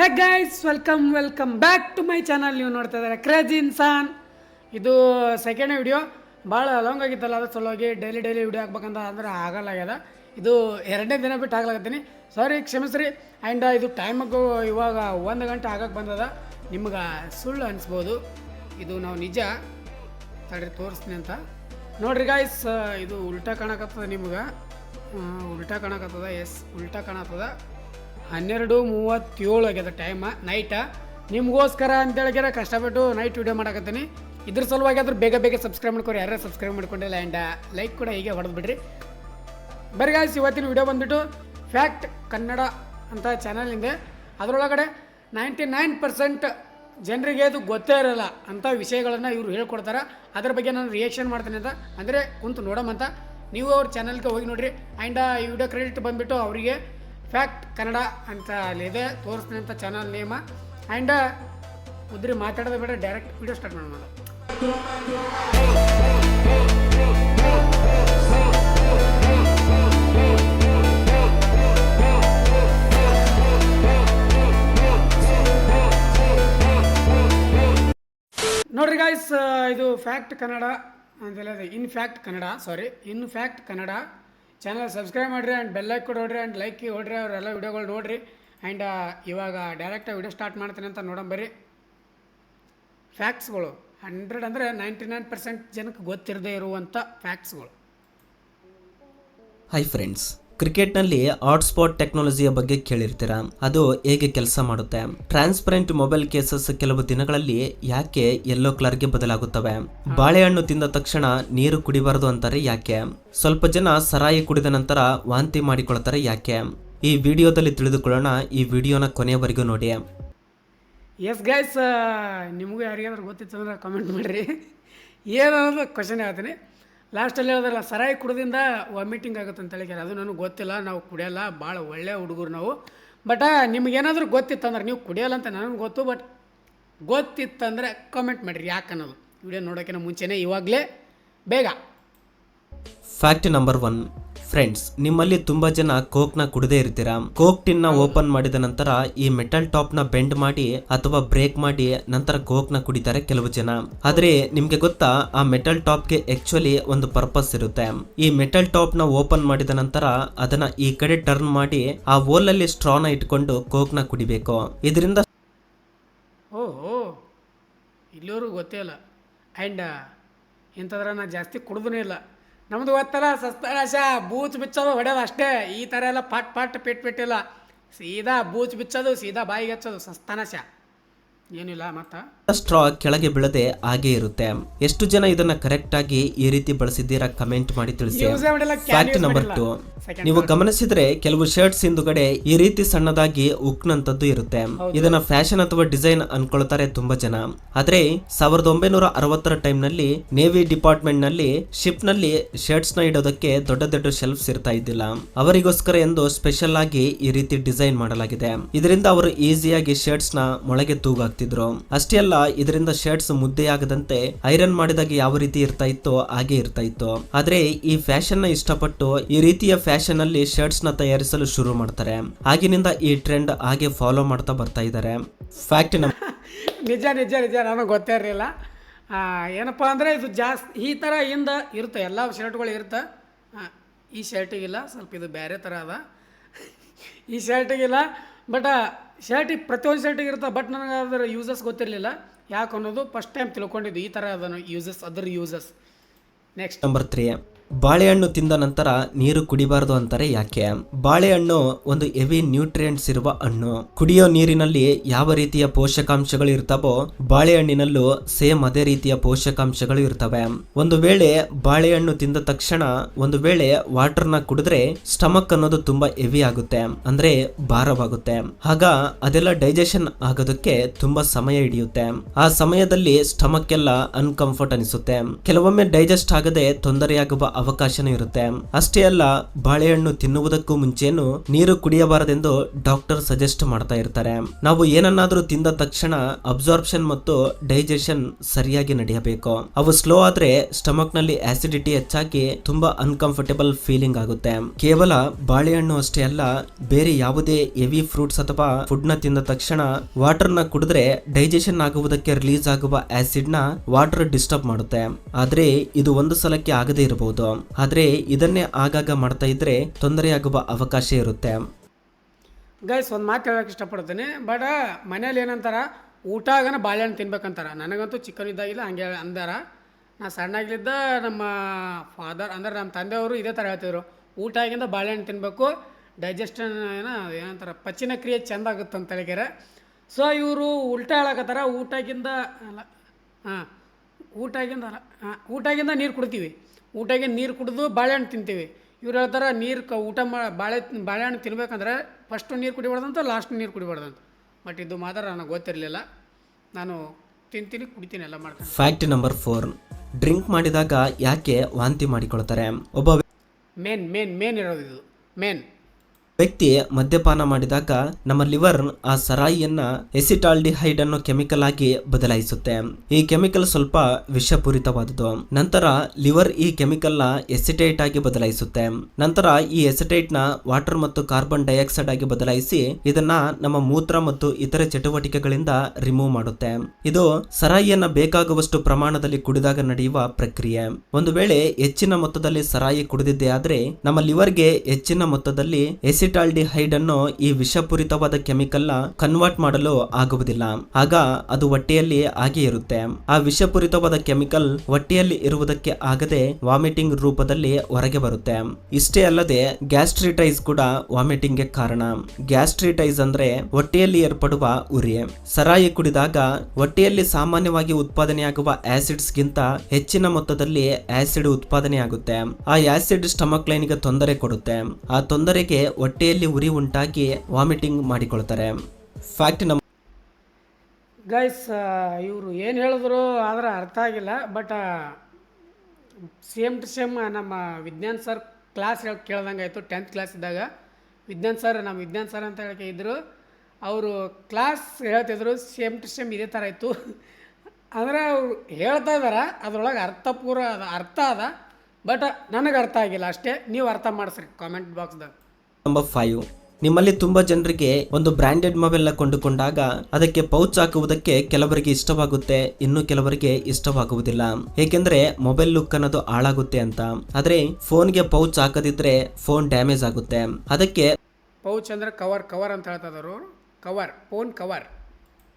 Hey guys welcome welcome back to my channel ನೀವು ನೋಡ್ತಾ ಇದ್ದಾರೆ ಕ್ರೇಜ್ ಇನ್ಸಾನ್ ಇದು ಸೆಕೆಂಡ್ ವಿಡಿಯೋ ಭಾಳ ಲಾಂಗ್ ಆಗಿತ್ತಲ್ಲ ಅದು ಸಲುವಾಗಿ ಡೈಲಿ ಡೈಲಿ ವಿಡಿಯೋ ಹಾಕ್ಬೇಕಂತ ಅಂದ್ರೆ ಆಗಲ್ಲ ಆಗ್ಯದ ಇದು ಎರಡನೇ ದಿನ ಬಿಟ್ಟು ಆಗ್ಲಾಗತ್ತೀನಿ ಸಾರಿ ಕ್ಷಮಿಸ್ರಿ. ಆ್ಯಂಡ್ ಇದು ಟೈಮಗೂ ಇವಾಗ ಒಂದು ಗಂಟೆ ಆಗಕ್ಕೆ ಬಂದದ. ನಿಮ್ಗೆ ಸುಳ್ಳು ಅನಿಸ್ಬೋದು. ಇದು ನಾವು ನಿಜ. ತಡ್ರಿ, ತೋರಿಸ್ತೀನಿ ಅಂತ. ನೋಡ್ರಿ ಗಾಯ್ಸ್ ಇದು ಉಲ್ಟಾ ಕಾಣಕತ್ತದ ನಿಮ್ಗೆ. ಉಲ್ಟಾ ಕಾಣಕತ್ತದ. ಎಸ್ ಉಲ್ಟಾ ಕಾಣತ್ತದ ಹನ್ನೆರಡು ಮೂವತ್ತೇಳು ಆಗ್ಯದ ಟೈಮ ನೈಟ ನಿಮಗೋಸ್ಕರ ಅಂತೇಳಿಗೆರ ಕಷ್ಟಪಟ್ಟು ನೈಟ್ ವಿಡಿಯೋ ಮಾಡಕತ್ತೀನಿ. ಇದ್ರ ಸಲುವಾಗಿ ಆದ್ರೂ ಬೇಗ ಬೇಗ ಸಬ್ಸ್ಕ್ರೈಬ್ ಮಾಡ್ಕೊರಿ. ಯಾರ್ಯಾರು ಸಬ್ಸ್ಕ್ರೈಬ್ ಮಾಡ್ಕೊಂಡಿಲ್ಲ ಆ್ಯಂಡ್ ಲೈಕ್ ಕೂಡ ಹೀಗೆ ಹೊಡೆದು ಬಿಡ್ರಿ. ಇವತ್ತಿನ ವಿಡಿಯೋ ಬಂದ್ಬಿಟ್ಟು ಫ್ಯಾಕ್ಟ್ ಕನ್ನಡ ಅಂತ ಚಾನಲ್ ಇದೆ. ಅದರೊಳಗಡೆ ನೈಂಟಿ ನೈನ್ ಪರ್ಸೆಂಟ್ ಜನರಿಗೆ ಅದು ಗೊತ್ತೇ ಇರಲ್ಲ ಅಂಥ ವಿಷಯಗಳನ್ನು ಇವರು ಹೇಳ್ಕೊಡ್ತಾರೆ. ಅದ್ರ ಬಗ್ಗೆ ನಾನು ರಿಯಾಕ್ಷನ್ ಮಾಡ್ತೀನಿ ಅಂತ. ಅಂದರೆ ಕುಂತು ಅಂತ. ನೀವು ಅವ್ರ ಚಾನಲ್ಗೆ ಹೋಗಿ ನೋಡಿರಿ. ಆ್ಯಂಡ್ ಈ ವಿಡಿಯೋ ಕ್ರೆಡಿಟ್ ಬಂದುಬಿಟ್ಟು ಅವರಿಗೆ ಫ್ಯಾಕ್ಟ್ ಕನ್ನಡ ಅಂತ ಅಲ್ಲಿದೆ ತೋರಿಸ್ತೀನಿ ಅಂತ ಚಾನಲ್ ನೇಮ. ಆ್ಯಂಡ್ ಉದ್ರಿ ಮಾತಾಡೋದು ಬೇಡ ಡೈರೆಕ್ಟ್ ವಿಡಿಯೋ ಸ್ಟಾರ್ಟ್ ಮಾಡೋಣ. ನೋಡ್ರಿ ಗಾಯ್ಸ್ ಇದು ಫ್ಯಾಕ್ಟ್ ಕನ್ನಡ ಅಂತೆಲ್ಲ in fact Kannada sorry in fact Kannada channel subscribe ಮಾಡಿರಿ ಆ್ಯಂಡ್ ಬೆಲ್ಲೈಕ್ ಕೂಡ ಹೊಡ್ರಿ ಆ್ಯಂಡ್ ಲೈಕ್ ಹೊಡ್ರಿ ಅವರೆಲ್ಲ ವೀಡಿಯೋಗಳು ನೋಡ್ರಿ. ಆ್ಯಂಡ್ ಇವಾಗ ಡೈರೆಕ್ಟಾಗಿ ವಿಡಿಯೋ ಸ್ಟಾರ್ಟ್ ಮಾಡ್ತೀನಿ ಅಂತ ನೋಡಂಬರಿ ಫ್ಯಾಕ್ಟ್ಸ್ಗಳು ಹಂಡ್ರೆಡ್ ಅಂದರೆ ನೈಂಟಿ ನೈನ್ ಪರ್ಸೆಂಟ್ ಜನಕ್ಕೆ ಗೊತ್ತಿರದೇ ಇರುವಂಥ ಫ್ಯಾಕ್ಟ್ಸ್ಗಳು ಹೈ ಫ್ರೆಂಡ್ಸ್ ಕ್ರಿಕೆಟ್ನಲ್ಲಿ ಹಾಟ್ಸ್ಪಾಟ್ ಟೆಕ್ನಾಲಜಿಯ ಬಗ್ಗೆ ಕೇಳಿರ್ತೀರಾ? ಅದು ಹೇಗೆ ಕೆಲಸ ಮಾಡುತ್ತೆ? ಟ್ರಾನ್ಸ್ಪರೆಂಟ್ ಮೊಬೈಲ್ ಕೇಸಸ್ ಕೆಲವು ದಿನಗಳಲ್ಲಿ ಯಾಕೆ ಯೆಲ್ಲೋ ಕಲರ್ಗೆ ಬದಲಾಗುತ್ತವೆ? ಬಾಳೆಹಣ್ಣು ತಿಂದ ತಕ್ಷಣ ನೀರು ಕುಡಿಬಾರದು ಅಂತಾರೆ ಯಾಕೆ? ಸ್ವಲ್ಪ ಜನ ಸರಾಯಿ ಕುಡಿದ ನಂತರ ವಾಂತಿ ಮಾಡಿಕೊಳ್ತಾರೆ ಯಾಕೆ? ಈ ವಿಡಿಯೋದಲ್ಲಿ ತಿಳಿದುಕೊಳ್ಳೋಣ ಈ ವಿಡಿಯೋನ ಕೊನೆಯವರೆಗೂ ನೋಡಿ. ಎಸ್ ಗೈಸ್ ನಿಮಗೂ ಯಾರಿಗಾದ್ರೂ ಗೊತ್ತಿತ್ತು ಅಂದ್ರೆ ಕಮೆಂಟ್ ಮಾಡಿರಿ. ಏನು ಅನ್ನೋದು ಕ್ವಶನ್ ಹೇಳ್ತೀನಿ. ಲಾಸ್ಟಲ್ಲಿ ಹೇಳಿದ್ರಲ್ಲ, ಸರಾಯಿ ಕುಡ್ದಿಂದ ವಾಮಿಟಿಂಗ್ ಆಗುತ್ತೆ ಅಂತ ಹೇಳಿದ್ದಾರೆ. ಅದು ನನಗೆ ಗೊತ್ತಿಲ್ಲ, ನಾವು ಕುಡಿಯಲ್ಲ, ಭಾಳ ಒಳ್ಳೆಯ ಹುಡುಗರು ನಾವು. ಬಟ್ ನಿಮಗೇನಾದರೂ ಗೊತ್ತಿತ್ತಂದ್ರೆ, ನೀವು ಕುಡಿಯಲ್ಲ ಅಂತ ನನಗೆ ಗೊತ್ತು ಬಟ್ ಗೊತ್ತಿತ್ತಂದರೆ ಕಮೆಂಟ್ ಮಾಡಿರಿ ಯಾಕೆ ಅನ್ನೋದು ವಿಡಿಯೋ ನೋಡೋಕ್ಕಿಂತ ಮುಂಚೆನೇ, ಇವಾಗಲೇ ಬೇಗ. ಫ್ಯಾಕ್ಟ್ ನಂಬರ್ ಒನ್ ಫ್ರೆಂಡ್ಸ್ ನಿಮ್ಮಲ್ಲಿ ತುಂಬಾ ಜನ ಕೋಕ್ನ ಕುಡದೇ ಇರ್ತೀರಾ? ಕೋಕ್ ಟಿನ್ನ ಓಪನ್ ಮಾಡಿದ ನಂತರ ಈ ಮೆಟಲ್ ಟಾಪ್ನ ಬೆಂಡ್ ಮಾಡಿ ಅಥವಾ ಬ್ರೇಕ್ ಮಾಡಿ ನಂತರ ಕೋಕ್ನ ಕುಡಿತಾರೆ ಕೆಲವು ಜನ. ಆದ್ರೆ ನಿಮ್ಗೆ ಗೊತ್ತಾ, ಆ ಮೆಟಲ್ ಟಾಪ್ಗೆ ಆಕ್ಚುಲಿ ಒಂದು ಪರ್ಪಸ್ ಇರುತ್ತೆ. ಈ ಮೆಟಲ್ ಟಾಪ್ನ ಓಪನ್ ಮಾಡಿದ ನಂತರ ಅದನ್ನ ಈ ಕಡೆ ಟರ್ನ್ ಮಾಡಿ ಆ ಓಲ್ ಅಲ್ಲಿ ಸ್ಟ್ರಾನ ಇಟ್ಕೊಂಡು ಕೋಕ್ನ ಕುಡಿಬೇಕು. ಇದರಿಂದ ಓಹೋ, ಇಲ್ಲಿವರೆಗೂ ಗೊತ್ತೇ ಇಲ್ಲ. ಆ್ಯಂಡ್ ಇಂಥದ್ರ ನಾ ಜಾಸ್ತಿ ಕುಡ್ದೂ ಇಲ್ಲ. ನಮ್ದು ಗೊತ್ತಲ್ಲ ಸಸ್ತನಾಶ ಬೂಚ್ ಬಿಚ್ಚೋದು ಹೊಡೆಯೋದು ಅಷ್ಟೇ. ಈ ಥರ ಎಲ್ಲ ಪಾಟ್ ಪಾಟ್ ಪಿಟ್ಬಿಟ್ಟಿಲ್ಲ ಸೀದಾ ಬೂಚ್ ಬಿಚ್ಚೋದು, ಸೀದಾ ಬಾಯಿಗೆ ಹಚ್ಚೋದು ಸಸ್ತನಾಶ ಏನಿಲ್ಲ ಮತ್ತು? ಸ್ಟ್ರಾ ಕೆಳಗೆ ಬೀಳದೆ ಹಾಗೆ ಇರುತ್ತೆ. ಎಷ್ಟು ಜನ ಇದನ್ನ ಕರೆಕ್ಟ್ ಆಗಿ ಈ ರೀತಿ ಬಳಸಿದ್ದೀರಾ ಕಮೆಂಟ್ ಮಾಡಿ ತಿಳಿಸಿ. Fact number. ಟು ನೀವು ಗಮನಿಸಿದ್ರೆ ಕೆಲವು ಶರ್ಟ್ಸ್ ಹಿಂದುಗಡೆ ಈ ರೀತಿ ಸಣ್ಣದಾಗಿ ಉಕ್ನಂತದ್ದು ಇರುತ್ತೆ. ಇದನ್ನ ಫ್ಯಾಷನ್ ಅಥವಾ ಡಿಸೈನ್ ಅನ್ಕೊಳ್ತಾರೆ ತುಂಬಾ ಜನ. ಆದ್ರೆ ಸಾವಿರದ ಒಂಬೈನೂರ ಅರವತ್ತರ ಟೈಮ್ನಲ್ಲಿ ನೇವಿ ಡಿಪಾರ್ಟ್ಮೆಂಟ್ನಲ್ಲಿ ಶಿಪ್ನಲ್ಲಿ ಶರ್ಟ್ಸ್ನ ಇಡೋದಕ್ಕೆ ದೊಡ್ಡ ದೊಡ್ಡ ಶೆಲ್ಫ್ಸ್ ಇರ್ತಾ ಇದ್ದಿಲ್ಲ. ಅವರಿಗೋಸ್ಕರ ಎಂದು ಸ್ಪೆಷಲ್ ಆಗಿ ಈ ರೀತಿ ಡಿಸೈನ್ ಮಾಡಲಾಗಿದೆ. ಇದರಿಂದ ಅವರು ಈಸಿಯಾಗಿ ಶರ್ಟ್ಸ್ನ ಮೊಳಗೆ ತೂಗಾಕ್ತಿದ್ರು ಅಷ್ಟೇ ಅಲ್ಲ, ಇದರಿಂದ ಶರ್ಟ್ಸ್ ಮುದ್ದೆಯಾಗದಂತೆ ಐರನ್ ಮಾಡಿದಾಗ ಯಾವ ರೀತಿ ಇರ್ತಾ ಇತ್ತೋ ಹಾಗೆ ಇರ್ತಾ ಇತ್ತು. ಆದ್ರೆ ಈ ಫ್ಯಾಷನ್ನ ಇಷ್ಟಪಟ್ಟು ಈ ರೀತಿಯ ಫ್ಯಾಷನ್ ಅಲ್ಲಿ ಶರ್ಟ್ಸ್ನ ತಯಾರಿಸಲು ಶುರು ಮಾಡ್ತಾರೆ. ಆಗಿನಿಂದ ಈ ಟ್ರೆಂಡ್ ಹಾಗೆ ಫಾಲೋ ಮಾಡ್ತಾ ಬರ್ತಾ ಇದ್ದಾರೆ ಫ್ಯಾಕ್ಟ್ ನಿಜ ನಿಜ ನಿಜ, ನನಗೆ ಗೊತ್ತೇ ಇರಲಿಲ್ಲ. ಏನಪ್ಪ ಅಂದರೆ ಇದು ಜಾಸ್ತಿ ಈ ಥರ ಹಿಂದೆ ಇರುತ್ತೆ, ಎಲ್ಲ ಶರ್ಟ್ಗಳು ಇರುತ್ತೆ ಹಾಂ ಈ ಶರ್ಟಿಗಿಲ್ಲ, ಸ್ವಲ್ಪ ಇದು ಬೇರೆ ಥರ ಅದ. ಈ ಶರ್ಟಿಗಿಲ್ಲ, ಬಟ್ ಶರ್ಟಿಗೆ ಪ್ರತಿಯೊಂದು ಶರ್ಟಿಗೆ ಇರುತ್ತೆ ಬಟ್ ನನಗೆ ಅದರ ಯೂಸಸ್ ಗೊತ್ತಿರಲಿಲ್ಲ. ಯಾಕೆ ಅನ್ನೋದು ಫಸ್ಟ್ ಟೈಮ್ ತಿಳ್ಕೊಂಡಿದ್ದು ಈ ಥರ ಅದನ್ನು ಯೂಸಸ್ ಅದರ ಯೂಸಸ್ ನೆಕ್ಸ್ಟ್ ನಂಬರ್ ತ್ರೀ ಬಾಳೆಹಣ್ಣು ತಿಂದ ನಂತರ ನೀರು ಕುಡಿಬಾರದು ಅಂತಾರೆ ಯಾಕೆ? ಬಾಳೆಹಣ್ಣು ಒಂದು ಹೆವಿ ನ್ಯೂಟ್ರಿಯೆಂಟ್ಸ್ ಇರುವ ಹಣ್ಣು. ಕುಡಿಯೋ ನೀರಿನಲ್ಲಿ ಯಾವ ರೀತಿಯ ಪೋಷಕಾಂಶಗಳು ಇರ್ತಾವೋ ಬಾಳೆಹಣ್ಣಿನಲ್ಲೂ ಸೇಮ್ ಅದೇ ರೀತಿಯ ಪೋಷಕಾಂಶಗಳು ಇರ್ತವೆ. ಒಂದು ವೇಳೆ ಬಾಳೆಹಣ್ಣು ತಿಂದ ತಕ್ಷಣ ಒಂದು ವೇಳೆ ವಾಟರ್ನ ಕುಡಿದ್ರೆ ಸ್ಟಮಕ್ ಅನ್ನೋದು ತುಂಬಾ ಹೆವಿ ಆಗುತ್ತೆ, ಅಂದ್ರೆ ಭಾರವಾಗುತ್ತೆ. ಆಗ ಅದೆಲ್ಲ ಡೈಜೆಷನ್ ಆಗೋದಕ್ಕೆ ತುಂಬಾ ಸಮಯ ಹಿಡಿಯುತ್ತೆ. ಆ ಸಮಯದಲ್ಲಿ ಸ್ಟಮಕ್ ಎಲ್ಲ ಅನ್ಕಂಫರ್ಟ್ ಅನಿಸುತ್ತೆ. ಕೆಲವೊಮ್ಮೆ ಡೈಜೆಸ್ಟ್ ಆಗದೆ ತೊಂದರೆಯಾಗುವ ಅವಕಾಶನೂ ಇರುತ್ತೆ. ಅಷ್ಟೇ ಅಲ್ಲ, ಬಾಳೆಹಣ್ಣು ತಿನ್ನುವುದಕ್ಕೂ ಮುಂಚೆನು ನೀರು ಕುಡಿಯಬಾರದೆಂದು ಡಾಕ್ಟರ್ ಸಜೆಸ್ಟ್ ಮಾಡ್ತಾ ಇರ್ತಾರೆ. ನಾವು ಏನನ್ನಾದ್ರೂ ತಿಂದ ತಕ್ಷಣ ಅಬ್ಸಾರ್ಪ್ಷನ್ ಮತ್ತು ಡೈಜೆಷನ್ ಸರಿಯಾಗಿ ನಡೆಯಬೇಕು. ಅವು ಸ್ಲೋ ಆದ್ರೆ ಸ್ಟಮಕ್ನಲ್ಲಿ ಆಸಿಡಿಟಿ ಹೆಚ್ಚಾಗಿ ತುಂಬಾ ಅನ್ಕಂಫರ್ಟೇಬಲ್ ಫೀಲಿಂಗ್ ಆಗುತ್ತೆ. ಕೇವಲ ಬಾಳೆಹಣ್ಣು ಅಷ್ಟೇ ಅಲ್ಲ, ಬೇರೆ ಯಾವುದೇ ಹೆವಿ ಫ್ರೂಟ್ಸ್ ಅಥವಾ ಫುಡ್ನ ತಿಂದ ತಕ್ಷಣ ವಾಟರ್ನ ಕುಡಿದ್ರೆ ಡೈಜೆಷನ್ ಆಗುವುದಕ್ಕೆ ರಿಲೀಸ್ ಆಗುವ ಆಸಿಡ್ನ ವಾಟರ್ ಡಿಸ್ಟರ್ಬ್ ಮಾಡುತ್ತೆ. ಆದ್ರೆ ಇದು ಒಂದು ಸಲಕ್ಕೆ ಆಗದೇ ಇರಬಹುದು. ಆದ್ರೆ ಇದನ್ನೇ ಆಗಾಗ ಮಾಡ್ತಾ ಇದ್ರೆ ತೊಂದರೆಯಾಗುವ ಅವಕಾಶ ಇರುತ್ತೆ. ಗೈಸ್ ಒಂದು ಮಾತು ಹೇಳೋಕೆ ಇಷ್ಟಪಡ್ತೀನಿ. ಬಟ್ ಮನೇಲಿ ಏನಂತಾರ? ಊಟ ಆಗನ ಬಾಳೆಹಣ್ಣು ತಿನ್ಬೇಕಂತಾರ. ನನಗಂತೂ ಚಿಕನ್ ಇದ್ದಾಗಿಲ್ಲ ಹಂಗೆ ಅಂದಾರ. ನಾ ಸಣ್ಣಾಗಿದ್ದ ನಮ್ಮ ಫಾದರ್ ಅಂದರೆ ನಮ್ಮ ತಂದೆಯವರು ಇದೇ ಥರ ಹೇಳ್ತಿದ್ರು. ಊಟ ಆಗಿಂದ ಬಾಳೆಹಣ್ಣು ತಿನ್ನಬೇಕು ಡೈಜೆಷನ್ ಏನೋ ಏನಂತಾರ, ಪಚನ ಕ್ರಿಯೆ ಚೆಂದ ಆಗುತ್ತೆ ಅಂತ ಹೇಳಿಕ್ಯಾರ ಸೊ ಇವರು ಉಲ್ಟಾ ಹೇಳಕತ್ತಾರ ಊಟಾಗಿಂದ ಅಲ್ಲ, ಹಾಂ ಊಟಾಗಿಂದ ಅಲ್ಲ, ಹಾಂ ಊಟಾಗಿಂದ ನೀರು ಕುಡ್ತೀವಿ. ಊಟಾಗಿಂದ ನೀರು ಕುಡಿದು ಬಾಳೆಹಣ್ಣು ತಿಂತೀವಿ. ಇವ್ರು ಹೇಳ್ತಾರೆ ನೀರು ಕ ಊಟ ಮಾ ಬಾಳೆ ಬಾಳೆಹಣ್ಣು ತಿನ್ಬೇಕಂದ್ರೆ ಫಸ್ಟು ನೀರು ಕುಡಿಬಾರ್ದಂತ ಲಾಸ್ಟ್ ನೀರು ಕುಡಿಬಾರ್ದಂತ. ಬಟ್ ಇದು ಮಾತ್ರ ನನಗೆ ಗೊತ್ತಿರಲಿಲ್ಲ. ನಾನು ತಿಂತೀನಿ ಕುಡಿತೀನಿ ಎಲ್ಲ ಮಾಡ್ತೀನಿ. ಫ್ಯಾಕ್ಟ್ ನಂಬರ್ ಫೋರ್ ಡ್ರಿಂಕ್ ಮಾಡಿದಾಗ ಯಾಕೆ ವಾಂತಿ ಮಾಡಿಕೊಳ್ತಾರೆ? ಒಬ್ಬ ಮೇನ್ ಮೇನ್ ಮೇನ್ ಇರೋದು ಇದು. ಮೇನ್ ವ್ಯಕ್ತಿ ಮದ್ಯಪಾನ ಮಾಡಿದಾಗ ನಮ್ಮ ಲಿವರ್ ಆ ಸರಾಯಿಯನ್ನ ಎಸಿಟಾಲ್ಡಿಹೈಡ್ ಅನ್ನೋ ಕೆಮಿಕಲ್ ಆಗಿ ಬದಲಾಯಿಸುತ್ತೆ. ಈ ಕೆಮಿಕಲ್ ಸ್ವಲ್ಪ ವಿಷಪೂರಿತವಾದುದು ನಂತರ ಲಿವರ್ ಈ ಕೆಮಿಕಲ್ನ ಎಸಿಟೇಟ್ ಆಗಿ ಬದಲಾಯಿಸುತ್ತೆ. ನಂತರ ಈ ಎಸಿಟೇಟ್ನ ವಾಟರ್ ಮತ್ತು ಕಾರ್ಬನ್ ಡೈಆಕ್ಸೈಡ್ ಆಗಿ ಬದಲಾಯಿಸಿ ಇದನ್ನ ನಮ್ಮ ಮೂತ್ರ ಮತ್ತು ಇತರೆ ಚಟುವಟಿಕೆಗಳಿಂದ ರಿಮೂವ್ ಮಾಡುತ್ತೆ. ಇದು ಸರಾಯಿಯನ್ನ ಬೇಕಾಗುವಷ್ಟು ಪ್ರಮಾಣದಲ್ಲಿ ಕುಡಿದಾಗ ನಡೆಯುವ ಪ್ರಕ್ರಿಯೆ. ಒಂದು ವೇಳೆ ಹೆಚ್ಚಿನ ಮೊತ್ತದಲ್ಲಿ ಸರಾಯಿ ಕುಡಿದಿದ್ದೇ ಆದ್ರೆ ನಮ್ಮ ಲಿವರ್ಗೆ ಹೆಚ್ಚಿನ ಮೊತ್ತದಲ್ಲಿ ಎಸಿಟಾಲ್ಡಿಹೈಡ್ ಅನ್ನು ಈ ವಿಷಪೂರಿತವಾದ ಕೆಮಿಕಲ್ನ ಕನ್ವರ್ಟ್ ಮಾಡಲು ಆಗುವುದಿಲ್ಲ. ಆಗ ಅದು ಹೊಟ್ಟೆಯಲ್ಲಿ ಆಗಿ ಇರುತ್ತೆ. ಆ ವಿಷಪೂರಿತವಾದ ಕೆಮಿಕಲ್ ಹೊಟ್ಟೆಯಲ್ಲಿ ಇರುವುದಕ್ಕೆ ಆಗದೆ ವಾಮಿಟಿಂಗ್ ರೂಪದಲ್ಲಿ ಹೊರಗೆ ಬರುತ್ತೆ. ಇಷ್ಟೇ ಅಲ್ಲದೆ ಗ್ಯಾಸ್ಟ್ರಿಟೈಸ್ ಕೂಡ ವಾಮಿಟಿಂಗ್ಗೆ ಕಾರಣ. ಗ್ಯಾಸ್ಟ್ರಿಟೈಸ್ ಅಂದ್ರೆ ಹೊಟ್ಟೆಯಲ್ಲಿ ಏರ್ಪಡುವ ಉರಿ. ಸರಾಯಿ ಕುಡಿದಾಗ ಹೊಟ್ಟೆಯಲ್ಲಿ ಸಾಮಾನ್ಯವಾಗಿ ಉತ್ಪಾದನೆಯಾಗುವ ಆಸಿಡ್ಸ್ ಗಿಂತ ಹೆಚ್ಚಿನ ಮೊತ್ತದಲ್ಲಿ ಆಸಿಡ್ ಉತ್ಪಾದನೆಯಾಗುತ್ತೆ. ಆ ಆಸಿಡ್ ಸ್ಟಮಕ್ ಲೈನ್ಗೆ ತೊಂದರೆ ಕೊಡುತ್ತೆ. ಆ ತೊಂದರೆಗೆ ಹೊಟ್ಟೆಯಲ್ಲಿ ಉರಿ ಉಂಟಾಗಿ ವಾಮಿಟಿಂಗ್ ಮಾಡಿಕೊಳ್ತಾರೆ. ಫ್ಯಾಕ್ಟ್ ನಮ್ಮ ಗೈಸ್ ಇವರು ಏನು ಹೇಳಿದ್ರು ಆದ್ರೆ ಅರ್ಥ ಆಗಿಲ್ಲ ಬಟ್ ಸೇಮ್ ಟು ಸೇಮ್ ನಮ್ಮ ವಿಜ್ಞಾನ್ ಸರ್ ಕ್ಲಾಸ್ ಹೇಳಿ ಕೇಳ್ದಂಗೆ ಆಯಿತು ಟೆಂತ್ ಕ್ಲಾಸ್ ಇದ್ದಾಗ. ವಿಜ್ಞಾನ್ ಸರ್ ನಮ್ಮ ವಿಜ್ಞಾನ್ ಸರ್ ಅಂತ ಹೇಳಕ್ಕೆ ಇದ್ದರು ಅವರು ಕ್ಲಾಸ್ ಹೇಳ್ತಿದ್ರು ಸೇಮ್ ಟು ಸೇಮ್ ಇದೇ ಥರ ಇತ್ತು. ಅಂದರೆ ಅವ್ರು ಹೇಳ್ತಾ ಇದ್ದಾರೆ ಅದರೊಳಗೆ ಅರ್ಥಪೂರ್ವ ಅದ ಅರ್ಥ ಅದ ಬಟ್ ನನಗೆ ಅರ್ಥ ಆಗಿಲ್ಲ ಅಷ್ಟೇ. ನೀವು ಅರ್ಥ ಮಾಡಿಸ್ರಿ ಕಾಮೆಂಟ್ ಬಾಕ್ಸ್ದಾಗ ನಂಬರ್ ಫೈವ್ ನಿಮ್ಮಲ್ಲಿ ತುಂಬಾ ಜನರಿಗೆ ಒಂದು ಬ್ರಾಂಡೆಡ್ ಮೊಬೈಲ್ನ ಕೊಂಡುಕೊಂಡಾಗ ಅದಕ್ಕೆ ಪೌಚ್ ಹಾಕುವುದಕ್ಕೆ ಕೆಲವರಿಗೆ ಇಷ್ಟವಾಗುತ್ತೆ, ಇನ್ನು ಕೆಲವರಿಗೆ ಇಷ್ಟವಾಗುವುದಿಲ್ಲ. ಏಕೆಂದ್ರೆ ಮೊಬೈಲ್ ಲುಕ್ ಅನ್ನೋದು ಹಾಳಾಗುತ್ತೆ ಅಂತ. ಆದ್ರೆ ಫೋನ್ಗೆ ಪೌಚ್ ಹಾಕದಿದ್ರೆ ಫೋನ್ ಡ್ಯಾಮೇಜ್ ಆಗುತ್ತೆ. ಅದಕ್ಕೆ ಪೌಚ್ ಅಂದ್ರೆ ಕವರ್ ಕವರ್ ಅಂತ ಹೇಳ್ತಾ ಕವರ್ ಫೋನ್ ಕವರ್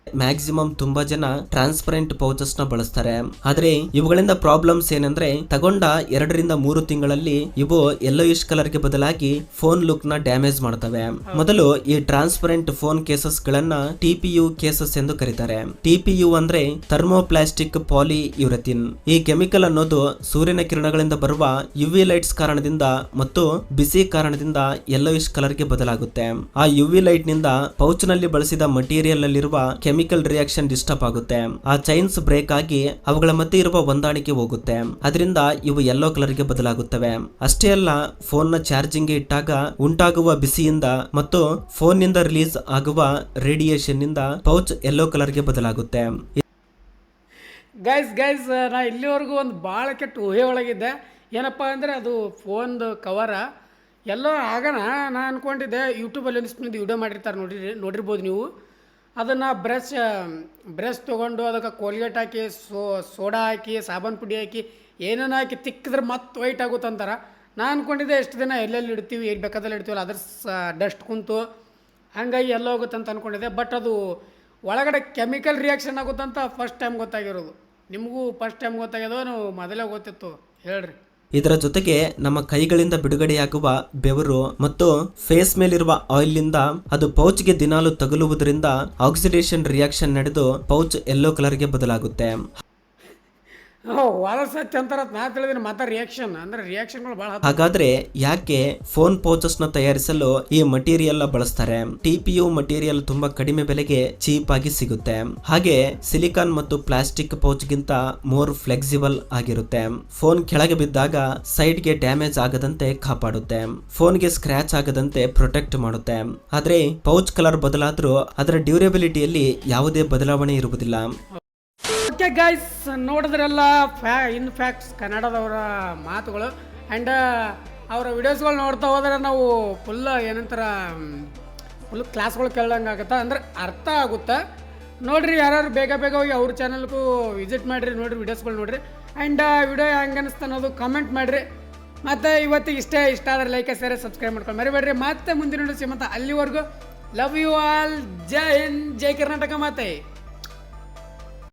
ಮ್ಯಾಕ್ಸಿಮಮ್ ತುಂಬಾ ಜನ ಟ್ರಾನ್ಸ್ಪರೆಂಟ್ ಪೌಚಸ್ನ ಬಳಸ್ತಾರೆ. ಆದ್ರೆ ಇವುಗಳಿಂದ ಪ್ರಾಬ್ಲಮ್ಸ್ ಏನಂದ್ರೆ ತಗೊಂಡ ಎರಡರಿಂದ ಮೂರು ತಿಂಗಳಲ್ಲಿ ಇವು ಯೆಲ್ಲೋಯಿಶ್ ಕಲರ್ಗೆ ಬದಲಾಗಿ ಫೋನ್ ಲುಕ್ನ ಡ್ಯಾಮೇಜ್ ಮಾಡ್ತವೆ. ಮೊದಲು ಈ ಟ್ರಾನ್ಸ್ಪರೆಂಟ್ ಫೋನ್ ಕೇಸಸ್ ಗಳನ್ನ ಟಿಪಿಯು ಕೇಸಸ್ ಎಂದು ಕರೀತಾರೆ. ಟಿಪಿಯು ಅಂದ್ರೆ ಥರ್ಮೋಪ್ಲಾಸ್ಟಿಕ್ ಪಾಲಿ ಯುರತಿನ್ ಈ ಕೆಮಿಕಲ್ ಅನ್ನೋದು ಸೂರ್ಯನ ಕಿರಣಗಳಿಂದ ಬರುವ ಯುವಿ ಲೈಟ್ಸ್ ಕಾರಣದಿಂದ ಮತ್ತು ಬಿಸಿ ಕಾರಣದಿಂದ ಯೆಲ್ಲೋಯಿಶ್ ಕಲರ್ಗೆ ಬದಲಾಗುತ್ತೆ. ಆ ಯುವಿ ಲೈಟ್ನಿಂದ ಪೌಚ್ನಲ್ಲಿ ಬಳಸಿದ ಮಟೀರಿಯಲ್ ನಲ್ಲಿರುವ ಕೆಮಿಕಲ್ ರಿಯಾಕ್ಷನ್ ಡಿಸ್ಟರ್ಬ್ ಆಗುತ್ತೆ. ಆ ಚೈನ್ಸ್ ಬ್ರೇಕ್ ಆಗಿ ಅವುಗಳ ಮಧ್ಯೆ ಇರುವ ಹೊಂದಾಣಿಕೆ ಹೋಗುತ್ತೆ. ಅದರಿಂದ ಇವು ಯೆಲ್ಲೋ ಕಲರ್ಗೆ ಬದಲಾಗುತ್ತವೆ. ಅಷ್ಟೇ ಅಲ್ಲ ಫೋನ್ನ ಚಾರ್ಜಿಂಗ್ಗೆ ಇಟ್ಟಾಗ ಉಂಟಾಗುವ ಬಿಸಿಯಿಂದ ಮತ್ತು ಫೋನ್ನಿಂದ ರಿಲೀಸ್ ಆಗುವ ರೇಡಿಯೇಷನ್ನಿಂದ ಪೌಚ್ ಯೆಲ್ಲೋ ಕಲರ್ಗೆ ಬದಲಾಗುತ್ತೆ. ಗೈಸ್ ಗೈಸ್ ನಾ ಇಲ್ಲಿವರೆಗೂ ಒಂದು ಭಾಳ ಕೆಟ್ಟ ಊಹೆ ಒಳಗಿದ್ದೆ. ಏನಪ್ಪ ಅಂದರೆ ಅದು ಫೋನ್ದು ಕವರ ಎಲ್ಲೋ ಆಗೋಣ ನಾನು ಅಂದ್ಕೊಂಡಿದ್ದೆ ಯೂಟ್ಯೂಬಲ್ಲಿ ಒಂದಿಷ್ಟು ವಿಡಿಯೋ ಮಾಡಿರ್ತಾರೆ ನೋಡಿರಿ, ನೋಡಿರ್ಬೋದು ನೀವು. ಅದನ್ನು ಬ್ರಷ್ ಬ್ರಷ್ ತೊಗೊಂಡು ಅದಕ್ಕೆ ಕೋಲ್ಗೇಟ್ ಹಾಕಿ, ಸೋ, ಸೋಡಾ ಹಾಕಿ, ಸಾಬೂನು ಪುಡಿ ಹಾಕಿ, ಏನೇನು ಹಾಕಿ ತಿಕ್ಕಿದ್ರೆ ಮತ್ತೆ ವೈಟ್ ಆಗುತ್ತೆ ಅಂತಾರೆ. ನಾನು ಅಂದ್ಕೊಂಡಿದ್ದೆ ಎಷ್ಟು ದಿನ ಎಲ್ಲೆಲ್ಲಿ ಇಡ್ತೀವಿ, ಎಲ್ಲಿ ಬೇಕಾದಲ್ಲಿ ಇಡ್ತೀವಲ್ಲ, ಅದ್ರ ಸ, ಡಸ್ಟ್ ಕುಂತು ಹಂಗಾಗಿ ಎಲ್ಲ ಹೋಗುತ್ತೆ ಅಂತ ಅಂದ್ಕೊಂಡಿದ್ದೆ ಬಟ್ ಅದು ಒಳಗಡೆ ಕೆಮಿಕಲ್ ರಿಯಾಕ್ಷನ್ ಆಗುತ್ತಂತ ಫಸ್ಟ್ ಟೈಮ್ ಗೊತ್ತಾಗಿರೋದು. ನಿಮಗೂ ಫಸ್ಟ್ ಟೈಮ್ ಗೊತ್ತಾಗಿದೋ ನಾವು ಮೊದಲೇ ಗೊತ್ತಿತ್ತು. ಹೇಳ್ರಿ. ಇದರ ಜೊತೆಗೆ ನಮ್ಮ ಕೈಗಳಿಂದ ಬಿಡುಗಡೆಯಾಗುವ ಬೆವರು ಮತ್ತು ಫೇಸ್ ಮೇಲಿರುವ ಆಯಿಲ್ನಿಂದ ಅದು ಪೌಚ್ಗೆ ದಿನಾಲು ತಗುಲುವುದರಿಂದ ಆಕ್ಸಿಡೇಷನ್ ರಿಯಾಕ್ಷನ್ ನಡೆದು ಪೌಚ್ ಯೆಲ್ಲೋ ಕಲರ್ಗೆ ಬದಲಾಗುತ್ತೆ. ಹಾಗಾದ್ರೆ ಯಾಕೆ ಫೋನ್ ಪೌಚಸ್ನ ತಯಾರಿಸಲು ಈ ಮಟೀರಿಯಲ್ ಬಳಸ್ತಾರೆ? ಟಿಪಿಯು ಮಟೀರಿಯಲ್ ತುಂಬಾ ಕಡಿಮೆ ಬೆಲೆಗೆ ಚೀಪ್ ಆಗಿ ಸಿಗುತ್ತೆ. ಹಾಗೆ ಸಿಲಿಕಾನ್ ಮತ್ತು ಪ್ಲಾಸ್ಟಿಕ್ ಪೌಚ್ ಗಿಂತ ಮೋರ್ ಫ್ಲೆಕ್ಸಿಬಲ್ ಆಗಿರುತ್ತೆ. ಫೋನ್ ಕೆಳಗೆ ಬಿದ್ದಾಗ ಸೈಡ್ಗೆ ಡ್ಯಾಮೇಜ್ ಆಗದಂತೆ ಕಾಪಾಡುತ್ತೆ. ಫೋನ್ಗೆ ಸ್ಕ್ರಾಚ್ ಆಗದಂತೆ ಪ್ರೊಟೆಕ್ಟ್ ಮಾಡುತ್ತೆ. ಆದ್ರೆ ಪೌಚ್ ಕಲರ್ ಬದಲಾದ್ರೂ ಅದರ ಡ್ಯೂರೇಬಿಲಿಟಿಯಲ್ಲಿ ಯಾವುದೇ ಬದಲಾವಣೆ ಇರುವುದಿಲ್ಲ. ಓಕೆ ಗೈಸ್ ನೋಡಿದ್ರೆಲ್ಲ ಫ್ಯಾ ಇನ್ ಫ್ಯಾಕ್ಟ್ಸ್ ಕನ್ನಡದವರ ಮಾತುಗಳು ಆ್ಯಂಡ್ ಅವರ ವಿಡಿಯೋಸ್ಗಳು ನೋಡ್ತಾ ಹೋದ್ರೆ ನಾವು ಫುಲ್ ಏನಂತಾರ ಫುಲ್ ಕ್ಲಾಸ್ಗಳು ಕೇಳ್ದಂಗೆ ಆಗುತ್ತೆ? ಅಂದರೆ ಅರ್ಥ ಆಗುತ್ತೆ? ನೋಡಿರಿ, ಯಾರ್ಯಾರು ಬೇಗ ಬೇಗ ಹೋಗಿ ಅವ್ರ ಚಾನಲ್ಗೂ ವಿಸಿಟ್ ಮಾಡಿರಿ, ನೋಡಿರಿ ವಿಡಿಯೋಸ್ಗಳು ನೋಡಿರಿ. ಆ್ಯಂಡ್ ವಿಡಿಯೋ ಹೆಂಗೆ ಅನಿಸ್ತಾ ಅನ್ನೋದು ಕಮೆಂಟ್ ಮಾಡಿರಿ. ಮತ್ತು ಇವತ್ತು ಇಷ್ಟೇ, ಇಷ್ಟ ಆದರೆ ಲೈಕ್ ಸೇರಿ ಸಬ್ಸ್ಕ್ರೈಬ್ ಮಾಡ್ಕೊಂಡು ಮರಿಬೇಡ್ರಿ, ಮತ್ತೆ ಮುಂದಿನ ಸಿಮಂತ ಅಲ್ಲಿವರೆಗೂ. ಲವ್ ಯು ಆಲ್ ಜೈ ಹಿಂದ್, ಜೈ ಕರ್ನಾಟಕ ಮಾತೆ.